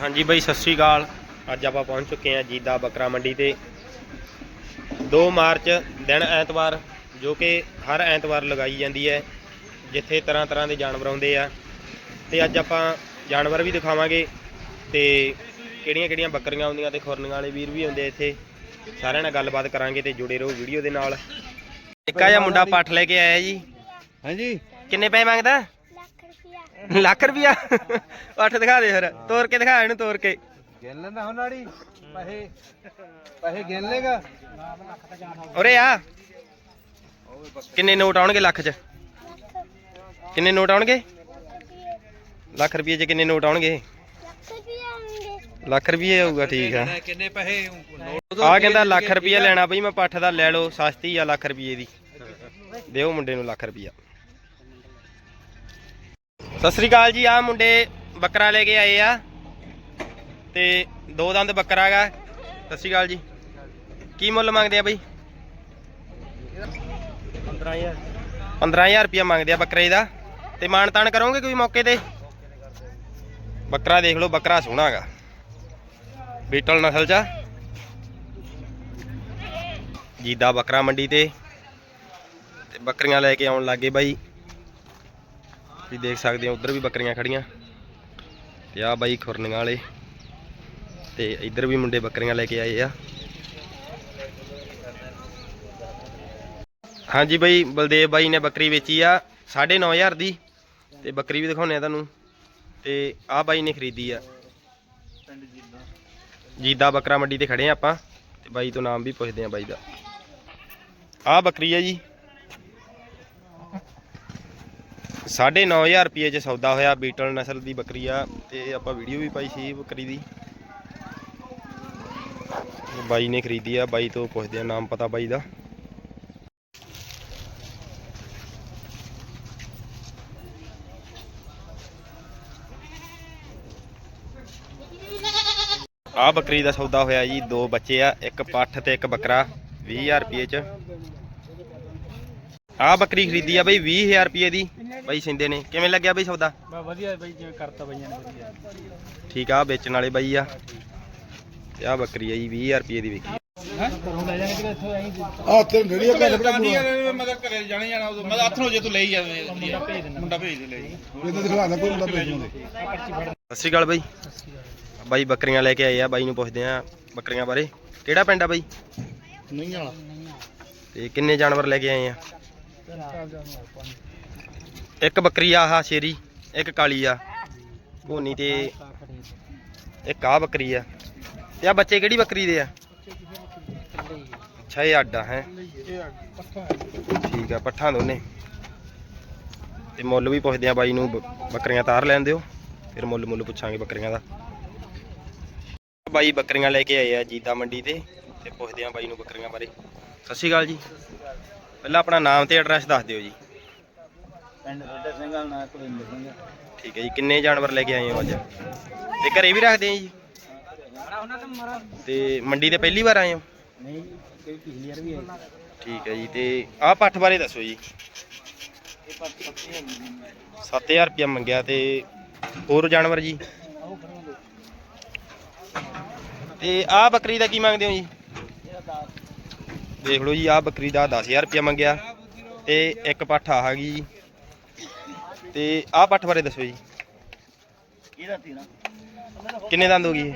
ਹਾਂਜੀ ਬਾਈ ਸਤਿ ਸ੍ਰੀ ਅਕਾਲ। ਅੱਜ ਆਪਾਂ ਪਹੁੰਚ ਚੁੱਕੇ ਹਾਂ ਜੀਦਾ ਬੱਕਰਾ ਮੰਡੀ ਤੇ। 2 ਮਾਰਚ ਦਿਨ ਐਤਵਾਰ ਜੋ ਕਿ ਹਰ ਐਤਵਾਰ ਲਗਾਈ ਜਾਂਦੀ ਹੈ ਜਿੱਥੇ ਤਰ੍ਹਾਂ ਤਰ੍ਹਾਂ ਦੇ ਜਾਨਵਰ ਆਉਂਦੇ ਆ। ਤੇ ਅੱਜ ਆਪਾਂ ਜਾਨਵਰ ਵੀ ਦਿਖਾਵਾਂਗੇ ਤੇ ਕਿਹੜੀਆਂ ਕਿਹੜੀਆਂ ਬੱਕਰੀਆਂ ਆਉਂਦੀਆਂ ਤੇ ਖੁਰਨੀਆਂ ਵਾਲੇ ਵੀਰ ਵੀ ਆਉਂਦੇ ਇੱਥੇ। ਸਾਰਿਆਂ ਨਾਲ ਗੱਲਬਾਤ ਕਰਾਂਗੇ ਤੇ ਜੁੜੇ ਰਹੋ ਵੀਡੀਓ ਦੇ ਨਾਲ। ਇੱਕਾ ਜਿਹਾ ਮੁੰਡਾ ਪੱਠ ਲੈ ਕੇ ਆਇਆ ਜੀ। ਹਾਂਜੀ। ਕਿੰਨੇ ਪੈਸੇ ਮੰਗਦਾ? ਲੱਖ ਰੁਪਿਆ ਪੱਠ ਦਿਖਾ ਦੇ ਫਿਰ ਤੋਰ ਕੇ ਦਿਖਾ ਇਹਨੂੰ ਤੋਰ ਕੇ। ਗਿਣ ਲੈਂਦਾ ਹੁਣ ਨਾੜੀ ਪੈਸੇ ਪੈਸੇ ਗਿਣ ਲੇਗਾ। ਉਰੇ ਆ। ਕਿੰਨੇ ਨੋਟ ਆਉਣਗੇ ਲੱਖ ਚ? ਕਿੰਨੇ ਨੋਟ ਆਉਣਗੇ? ਲੱਖ ਰੁਪਏ ਚ ਕਿੰਨੇ ਨੋਟ ਆਉਣਗੇ? ਲੱਖ ਰੁਪਿਆ ਆਉਂਗੇ ਲੱਖ ਰੁਪਏ ਆਊਗਾ ਠੀਕ ਆ। ਕਿੰਨੇ ਪੈਸੇ? ਆ ਕਹਿੰਦਾ ਲੱਖ ਰੁਪਏ ਲੈਣਾ ਬਈ ਮੈਂ ਪੱਠ ਦਾ ਲੈ ਲਓ ਸਸਤੀ ਆ ਲੱਖ ਰੁਪਏ ਦੀ। ਦਿਓ ਮੁੰਡੇ ਨੂੰ ਲੱਖ ਰੁਪਿਆ ਸਤਿ ਸ੍ਰੀ ਅਕਾਲ ਜੀ ਆ ਮੁੰਡੇ ਬੱਕਰਾ ਲੈ ਕੇ ਆਏ ਆ ਤੇ ਦੋ ਦੰਦ ਬੱਕਰਾ ਹੈਗਾ। ਸਤਿ ਸ੍ਰੀ ਅਕਾਲ ਜੀ। ਕੀ ਮੁੱਲ ਮੰਗਦੇ ਆ ਬਈ? 15000 15000 ਰੁਪਿਆ ਮੰਗਦੇ ਆ ਬੱਕਰੇ ਦਾ। ਤੇ ਮਾਨ ਤਾਨ ਕਰੋਗੇ ਕੋਈ ਮੌਕੇ ਤੇ? ਬੱਕਰਾ ਦੇਖ ਲਓ ਬੱਕਰਾ ਸੋਹਣਾ ਹੈਗਾ। ਬੀਟਲ ਨਸਲ ਚ। ਜੀਦਾ ਬੱਕਰਾ ਮੰਡੀ ਤੇ। ਤੇ ਬੱਕਰੀਆਂ ਲੈ ਕੇ ਆਉਣ ਲੱਗੇ ਬਾਈ। ਤੁਸੀਂ ਦੇਖ ਸਕਦੇ ਹੋ ਉਧਰ ਵੀ ਬੱਕਰੀਆਂ ਖੜੀਆਂ। ਤੇ ਆ ਬਾਈ ਖੁਰਨੀਆਂ ਵਾਲੇ। ਤੇ ਇੱਧਰ ਵੀ ਮੁੰਡੇ ਬੱਕਰੀਆਂ ਲੈ ਕੇ ਆਏ ਆ। ਹਾਂਜੀ ਬਾਈ, ਬਲਦੇਵ ਬਾਈ ਨੇ ਬੱਕਰੀ ਵੇਚੀ ਆ 9500 ਦੀ। ਤੇ ਬੱਕਰੀ ਵੀ ਦਿਖਾਉਣੇ ਆ ਤੁਹਾਨੂੰ। ਤੇ ਆ ਬਾਈ ਨੇ ਖਰੀਦੀ ਆ। ਜੀਦਾ ਬੱਕਰਾ ਮੰਡੀ ਤੇ ਖੜੇ ਆ ਆਪਾਂ। ਤੇ ਬਾਈ ਤੋਂ ਨਾਮ ਵੀ ਪੁੱਛਦੇ ਆ ਬਾਈ ਦਾ। ਆ ਬੱਕਰੀ ਆ ਜੀ। 9500 ਰੁਪਏ ਚ ਸੌਦਾ ਹੋਇਆ ਬੀਟਲ ਨਸਲ ਦੀ ਬੱਕਰੀ ਆ ਤੇ ਆਪਾਂ ਵੀਡੀਓ ਵੀ ਪਾਈ ਸੀ ਬੱਕਰੀ ਦੀ। ਬਾਈ ਨੇ ਖਰੀਦੀ ਆ, ਬਾਈ ਤੋਂ ਪੁੱਛਦੇ ਆ ਨਾਮ ਪਤਾ ਬਾਈ ਦਾ। ਆ ਬੱਕਰੀ ਦਾ ਸੌਦਾ ਹੋਇਆ ਜੀ, ਦੋ ਬੱਚੇ ਆ, ਇੱਕ ਪੱਠ ਤੇ ਇੱਕ ਬੱਕਰਾ 20000 ਰੁਪਏ ਚ। ਆ ਬੱਕਰੀ ਖਰੀਦੀ ਆ ਬਈ 20000 ਰੁਪਏ ਦੀ। ਬਈ ਸਿੰਦੇ ਨੇ। ਕਿਵੇਂ ਲੱਗਿਆ ਬਈ ਸੌਦਾ? ਬਾ ਵਧੀਆ ਬਾਈ ਜਿਵੇਂ ਕਰਤਾ ਬਈਆਂ ਨੇ ਵਧੀਆ। ਠੀਕ ਆ ਵੇਚਣ ਵਾਲੇ ਬਾਈ ਆ। ਤੇ ਆ ਬੱਕਰੀ ਆ ਜੀ 20000 ਰੁਪਏ ਦੀ ਵਿਕੀ ਹਾਂ? ਕਰੋਂ ਲੈ ਜਾਣੇ ਕਿਤੇ ਇੱਥੋਂ ਆਈ ਆ ਤੇ ਨੇੜੀਆਂ ਘਰ ਬੜਾ ਘਰੇ ਜਾਣੇ ਜਾਣਾ ਉਦੋਂ। ਮੈਂ ਹੱਥ ਜੇ ਤੂੰ ਲਈ ਜਾਵੇ ਮੁੰਡਾ ਭੇਜ ਦੇਣਾ ਮੁੰਡਾ ਭੇਜ ਦੇ ਲਈ ਇਹ ਤਾਂ ਦਿਖਾ ਨਾ ਕੋਈ ਮੁੰਡਾ ਭੇਜਣ ਦੇ ਸਤਿ ਸ਼੍ਰੀ ਅਕਾਲ ਬਾਈ। ਬਾਈ ਬੱਕਰੀਆਂ ਲੈ ਕੇ ਆਏ ਆ ਬਾਈ ਨੂੰ ਪੁੱਛਦੇ ਆ ਬੱਕਰੀਆਂ ਬਾਰੇ। ਕਿਹੜਾ ਪਿੰਡ ਆ ਬਾਈ? ਨਹੀਂ ਵਾਲਾ। ਤੇ ਕਿੰਨੇ ਜਾਨਵਰ ਲੈ ਕੇ ਆਏ ਆ? ਇੱਕ ਬੱਕਰੀ ਆ ਆਹ ਸ਼ੇਰੀ, ਇੱਕ ਕਾਲੀ ਆ। ਭੋਨੀ ਤੇ ਇੱਕ ਆ ਬੱਕਰੀ ਆ। ਤੇ ਆ ਬੱਚੇ ਕਿਹੜੀ ਬੱਕਰੀ ਦੇ ਆ? ਅੱਛਾ, ਇਹ ਅੱਡਾ ਹੈ। ਠੀਕ ਆ, ਪੱਠਾਂ ਦੋਨੇ। ਤੇ ਮੁੱਲ ਵੀ ਪੁੱਛਦੇ ਆ ਬਾਈ ਨੂੰ ਬੱਕਰੀਆਂ ਤਾਰ ਲੈਣ ਦਿਓ। ਫਿਰ ਮੁੱਲ ਮੁੱਲ ਪੁੱਛਾਂਗੇ ਬੱਕਰੀਆਂ ਦਾ। ਬਾਈ ਬੱਕਰੀਆਂ ਲੈ ਕੇ ਆਏ ਆ ਜੀਤਾ ਮੰਡੀ ਤੇ ਤੇ ਪੁੱਛਦੇ ਆ ਬਾਈ ਨੂੰ ਬੱਕਰੀਆਂ ਬਾਰੇ। ਸਤਿ ਸ਼੍ਰੀ ਅਕਾਲ ਜੀ। ਪਹਿਲਾਂ ਆਪਣਾ ਨਾਮ ਤੇ ਐਡਰੈਸ ਦੱਸ ਦਿਓ ਜੀ। ਪਿੰਡ ਵੱਡਾ ਸਿੰਘ ਵਾਲਾ ਨਾਂ ਕੁਲਿੰਦਰ ਸਿੰਘ ਠੀਕ ਹੈ ਜੀ ਕਿੰਨੇ ਜਾਨਵਰ ਲੈ ਕੇ ਆਏ ਹੋ ਅੱਜ? ਤੇ ਘਰੇ ਵੀ ਰੱਖਦੇ ਆ ਜੀ? ਤੇ ਮੰਡੀ ਤੇ ਪਹਿਲੀ ਵਾਰ ਆਏ ਹੋ? ਨਹੀਂ ਕੋਈ ਪਿਛਲੀ ਵਾਰ ਵੀ ਆਈ ਠੀਕ ਹੈ ਜੀ ਤੇ ਆਹ ਪੱਠ ਬਾਰੇ ਦੱਸੋ ਜੀ। ਇਹ ਪਰ ਪੱਕੀ ਹੈ 7000 ਰੁਪਇਆ ਮੰਗਿਆ ਤੇ ਹੋਰ ਜਾਨਵਰ ਜੀ? ਤੇ ਆਹ ਬੱਕਰੀ ਦਾ ਕੀ ਮੰਗਦੇ ਹੋ ਜੀ? ਦੇਖ ਲਓ ਜੀ ਆਹ ਬੱਕਰੀ ਦਾ 10000 ਰੁਪਇਆ ਮੰਗਿਆ ਤੇ ਇੱਕ ਪੱਠ ਆ ਗਈ ਜੀ। ਤੇ ਆਹ ਪੱਠ ਬਾਰੇ ਦੱਸੋ ਜੀ। ਇਹਦਾ ਤੀਰਾ ਕਿੰਨੇ ਦੰਦ ਹੋ ਗਈ ਇਹ?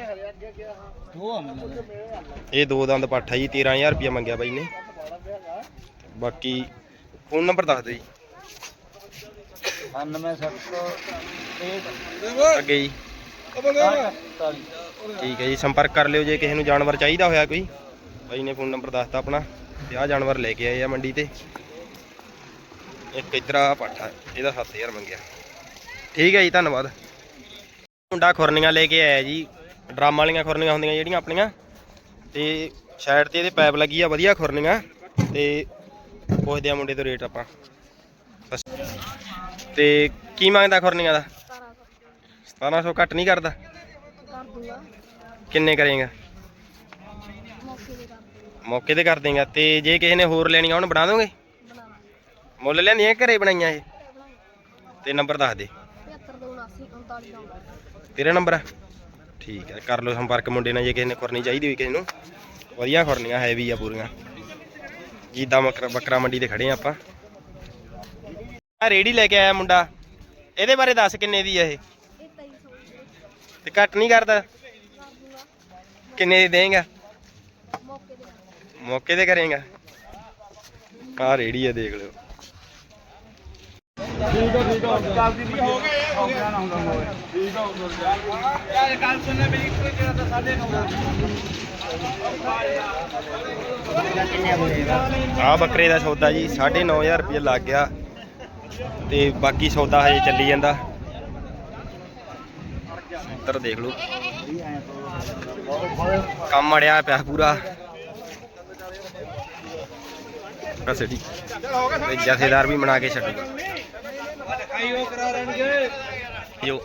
ਆ ਦੋ ਦੰਦ ਪੱਠ ਆ ਜੀ 13000 ਰੁਪਇਆ ਮੰਗਿਆ ਬਾਈ ਨੇ। ਬਾਕੀ ਫੋਨ ਨੰਬਰ ਦੱਸ ਦਿਓ ਜੀ। 97 ਅੱਗੇ ਜੀ। ਠੀਕ ਹੈ ਜੀ ਸੰਪਰਕ ਕਰ ਲਿਓ ਜੇ ਕਿਸੇ ਨੂੰ ਜਾਨਵਰ ਚਾਹੀਦਾ ਹੋਇਆ ਕੋਈ। ਬਾਈ ਨੇ ਫੋਨ ਨੰਬਰ ਦੱਸਤਾ ਆਪਣਾ ਤੇ ਆਹ ਜਾਨਵਰ ਲੈ ਕੇ ਆਏ ਆ ਮੰਡੀ ਤੇ। ਇੱਕ ਇਧਰ ਪਾਠਾ, ਇਹਦਾ 7000 ਮੰਗਿਆ। ਠੀਕ ਹੈ ਜੀ, ਧੰਨਵਾਦ। ਮੁੰਡਾ ਖੁਰਨੀਆਂ ਲੈ ਕੇ ਆਇਆ ਜੀ, ਡਰਮ ਵਾਲੀਆਂ ਖੁਰਨੀਆਂ ਹੁੰਦੀਆਂ ਜਿਹੜੀਆਂ ਆਪਣੀਆਂ, ਤੇ ਸਾਈਡ ਤੇ ਇਹਦੇ ਪਾਈਪ ਲੱਗੀ ਆ, ਵਧੀਆ ਖੁਰਨੀਆਂ, ਤੇ ਪੁੱਛਦੇ ਆ ਮੁੰਡੇ ਤੋਂ ਰੇਟ ਆਪਾਂ। ਤੇ ਕੀ ਮੰਗਦਾ ਖੁਰਨੀਆਂ ਦਾ? 1700 ਘੱਟ ਨਹੀਂ ਕਰਦਾ? ਕਿੰਨੇ ਕਰੇਗਾ? ਮੌਕੇ ਤੇ ਕਰ ਦੇਗਾ। ਤੇ ਜੇ ਕਿਸੇ ਨੇ ਹੋਰ ਲੈਣੀਆਂ, ਉਹਨੂੰ ਬਣਾ ਦੋਗੇ? ਮੁੱਲ ਲਿਆਂਦੀਆਂ ਘਰੇ ਬਣਾਈਆਂ ਇਹ? ਤੇ ਨੰਬਰ ਦੱਸ ਦੇ। 75 279 39 ਤੇਰਾ ਨੰਬਰ ਆ? ਠੀਕ ਹੈ ਕਰ ਲਓ ਸੰਪਰਕ ਮੁੰਡੇ ਨਾਲ, ਜੇ ਕਿਸੇ ਨੇ ਖੁਰਨੀ ਚਾਹੀਦੀ ਹੋਈ ਕਿਸੇ ਨੂੰ। ਵਧੀਆ ਖੁਰਨੀਆਂ ਹੈਵੀ ਆ ਪੂਰੀਆਂ। ਜੀਦਾ ਬੱਕਰਾ ਮੰਡੀ ਤੇ ਖੜੇ ਆ ਆਪਾਂ। ਆ ਰੇੜੀ ਲੈ ਕੇ ਆਇਆ ਮੁੰਡਾ। ਇਹਦੇ ਬਾਰੇ ਦੱਸ ਕਿੰਨੇ ਦੀ ਆ ਇਹ? ਤੇ ਘੱਟ ਨਹੀਂ ਕਰਦਾ? ਕਿੰਨੇ ਦੀ ਦੇਂਗਾ ਮੌਕੇ ਮੌਕੇ ਤੇ ਕਰੇਗਾ। ਆ ਰੇੜੀ ਆ, ਦੇਖ ਲਿਓ। ਕੱਲ ਸੁਣਨੇ ਮੇਰੀ ਕੋਈ ਜਿਹੜਾ ਤਾਂ ਸਾਡੇ ਆ ਬੱਕਰੇ ਦਾ ਸੌਦਾ ਜੀ 9500 ਰੁਪਏ ਲੱਗ ਗਿਆ ਤੇ ਬਾਕੀ ਸੌਦਾ ਹਜੇ ਚੱਲੀ ਜਾਂਦਾ। ਉੱਤਰ ਦੇਖ ਲਓ। ਕੰਮ ਅੜਿਆ ਪਿਆ ਪੂਰਾ। ਕਸੜੀ ਜਥੇਦਾਰ ਵੀ ਬਣਾ ਕੇ ਛੱਡੂਗਾ। ਜੋ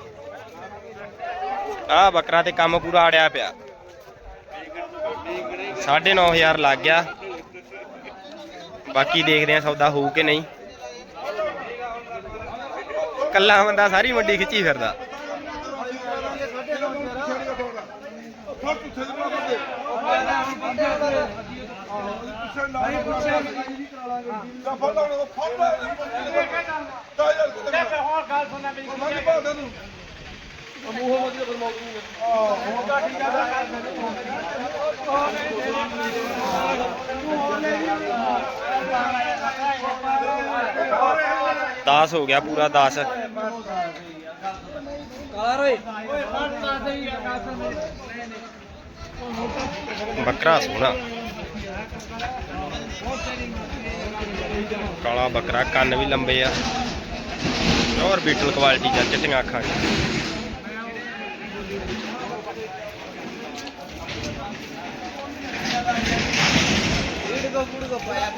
ਆ ਬੱਕਰਾ ਤੇ ਕੰਮ ਪੂਰਾ ਅੜਿਆ ਪਿਆ। 9500 ਲੱਗ ਗਿਆ। ਬਾਕੀ ਦੇਖਦੇ ਆ ਸੌਦਾ ਹੋਊ ਕਿ ਨਹੀਂ। ਕੱਲਾ ਬੰਦਾ ਸਾਰੀ ਮੰਡੀ ਖਿੱਚੀ ਫਿਰਦਾ। ਹੋਰ ਗੱਲ ਸੁਣਨੇ ਮੇਰੀ ਕੋਈ ਦਸ ਹੋ ਗਿਆ ਪੂਰਾ 10 ਕਾਰ ਓਏ। ਓਏ ਫੜ ਨਾ ਦੇਈ ਆ ਗੱਲ ਸੁਣ ਮੇਰੀ ਬੱਕਰਾ ਸੋਹਣਾ। ਕਾਲਾ ਬੱਕਰਾ, ਕੰਨ ਵੀ ਲੰਬੇ ਆ। ਔਰ ਬੀਟਲ ਕੁਆਲਿਟੀ ਦਾ ਚਿੱਟੀਆਂ ਅੱਖਾਂ। ਪਾਇਆ